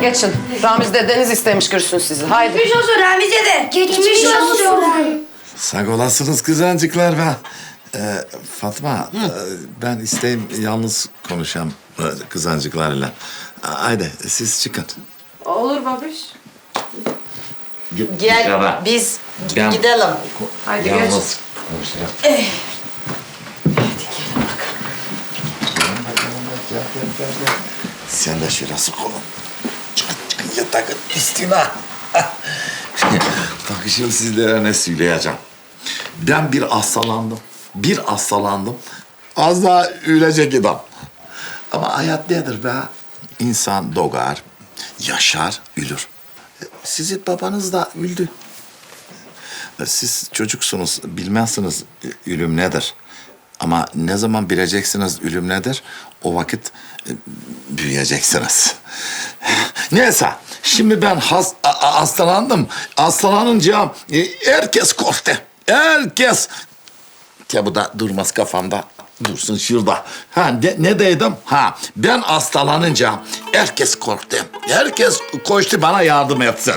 geçin. Ramiz dedeniz istemiş görsün sizi. Haydi. Geçmiş olsun Ramiz dede. Geçmiş olsun. Sağ olasınız kızancıklar ben. Ee, Fatma, e, ben isteyim yalnız konuşayım e, kızancıklarla. Haydi siz çıkın. Olur babiş. Gel biz Ben- gidelim. Haydi geç. Yalnız konuşacağım. Sen de şurası kolun. Yatakın üstüne. Bak şimdi sizlere ne söyleyeceğim. Ben bir hastalandım. Bir hastalandım. Az daha ölecek idim. Ama hayat nedir be? İnsan doğar, yaşar, ölür. Sizin babanız da öldü. Siz çocuksunuz, bilmezsiniz ölüm nedir. Ama ne zaman bileceksiniz ölüm nedir, o vakit e, büyüyeceksiniz. Neyse, şimdi ben has, a- hastalandım. Hastalanınca e, herkes korktu. Herkes. Ya bu da durmaz kafamda. Dursun şurada. Ha ne, ne dedim? Ha ben hastalanınca herkes korktu. Herkes koştu bana yardım etsin.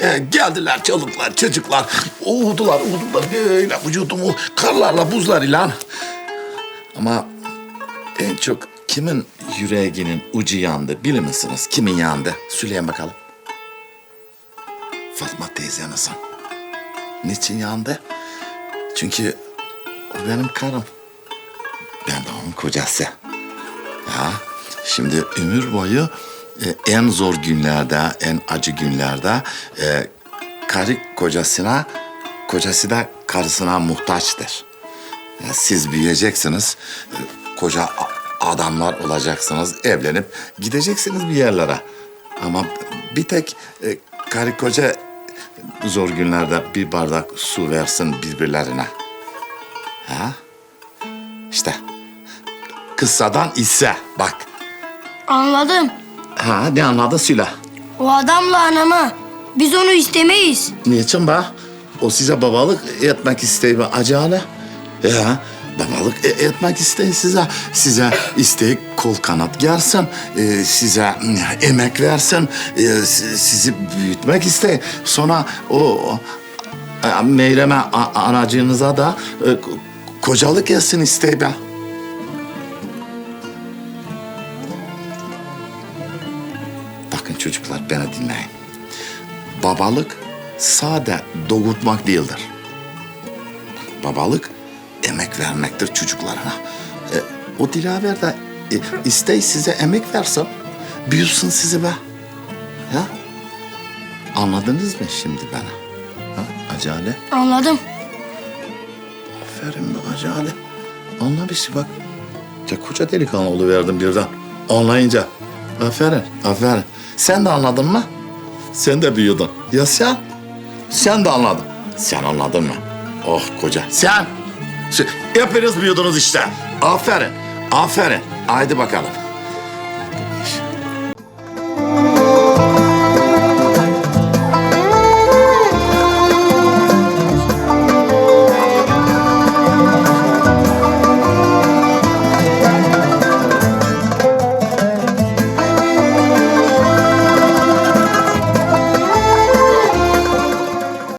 E, geldiler çocuklar, çocuklar. Uğdular, uğdular böyle vücudumu karlarla, buzlarıyla. Ama en çok kimin yüreğinin ucu yandı bilir misiniz? Kimin yandı? Söyleyin bakalım. Fatma teyzenizin. Niçin yandı? Çünkü o benim karım. Ben de onun kocası. Ya şimdi ömür boyu e, en zor günlerde, en acı günlerde e, karı kocasına, kocası da karısına muhtaçtır. Ya siz büyüyeceksiniz, e, koca adamlar olacaksınız, evlenip gideceksiniz bir yerlere. Ama bir tek e, karı koca zor günlerde bir bardak su versin birbirlerine. Ha? İşte kıssadan ise bak. Anladım. Ha ne anladın söyle. O adamla anama. Biz onu istemeyiz. Niçin be? O size babalık etmek isteyi acale. Ya babalık e- etmek isteyi size. Size isteği kol kanat gersin. e, size mm, emek versin. e, si- sizi büyütmek isteyi. Sonra o o, meyreme anacığınıza da e, ko- kocalık etsin isteyi be. Bakın çocuklar beni dinleyin. Babalık sade doğurtmak değildir. Babalık emek vermektir çocuklarına. E, o Dilaver de e, istey size emek versin, büyüsün sizi be. Ya? Anladınız mı şimdi bana? Ha? Acale. Anladım. Aferin be Acale. Anlamışsın bak. Ya koca delikanlı oluverdim birden. Anlayınca. Aferin, aferin. Sen de anladın mı? Sen de büyüdün. Ya sen? Sen de anladın. Sen anladın mı? Oh koca. Sen? Sen- Hepiniz büyüdünüz işte. Aferin, aferin. Haydi bakalım.